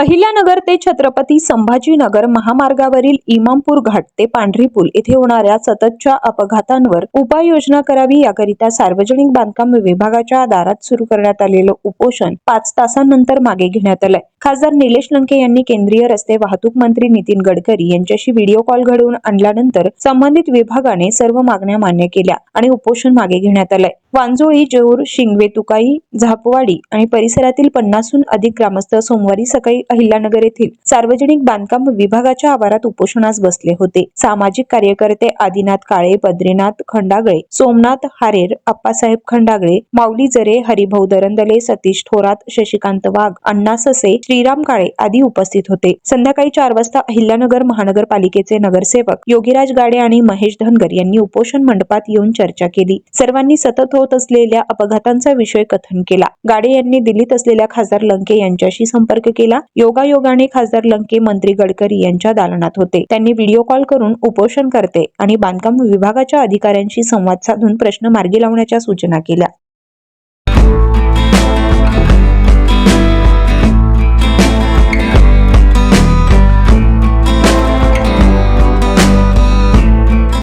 अहिल्यानगर ते छत्रपती संभाजीनगर महामार्गावरील इमामपूर घाट ते पांढरी पूल इथे होणाऱ्या सततच्या अपघातांवर उपाययोजना करावी याकरिता सार्वजनिक बांधकाम विभागाच्या दारात सुरू करण्यात आलेलं उपोषण पाच तासांनंतर मागे घेण्यात आलंय. खासदार निलेश लंके यांनी केंद्रीय रस्ते वाहतूक मंत्री नितीन गडकरी यांच्याशी व्हिडिओ कॉल घडवून आणल्यानंतर संबंधित विभागाने सर्व मागण्या मान्य केल्या आणि उपोषण मागे घेण्यात आलंय. वांजोळी जेऊर शिंगवे तुकाई झापवाडी आणि परिसरातील पन्नासहून अधिक ग्रामस्थ सोमवारी सकाळी अहिल्यानगर येथील सार्वजनिक बांधकाम विभागाच्या आवारात उपोषणास बसले होते. सामाजिक कार्यकर्ते आदिनाथ काळे बद्रीनाथ खंडागळे सोमनाथ हारेर अप्पासाहेब खंडागळे माऊली जरे हरिभाऊ दरंदले सतीश थोरात शशिकांत वाघ अण्णा ससे श्रीराम काळे आदी उपस्थित होते. संध्याकाळी चार वाजता अहिल्यानगर महानगरपालिकेचे नगरसेवक योगीराज गाडे आणि महेश धनगर यांनी उपोषण मंडपात येऊन चर्चा केली. सर्वांनी सतत होत असलेल्या अपघातांचा विषय कथन केला. गाडे यांनी दिल्लीत असलेल्या खासदार लंके यांच्याशी संपर्क केला. योगायोगाने खासदार लंके मंत्री गडकरी यांच्या दालनात होते. त्यांनी व्हिडिओ कॉल करून उपोषण करते आणि बांधकाम विभागाच्या अधिकाऱ्यांशी संवाद साधून प्रश्न मार्गी लावण्याच्या सूचना केल्या.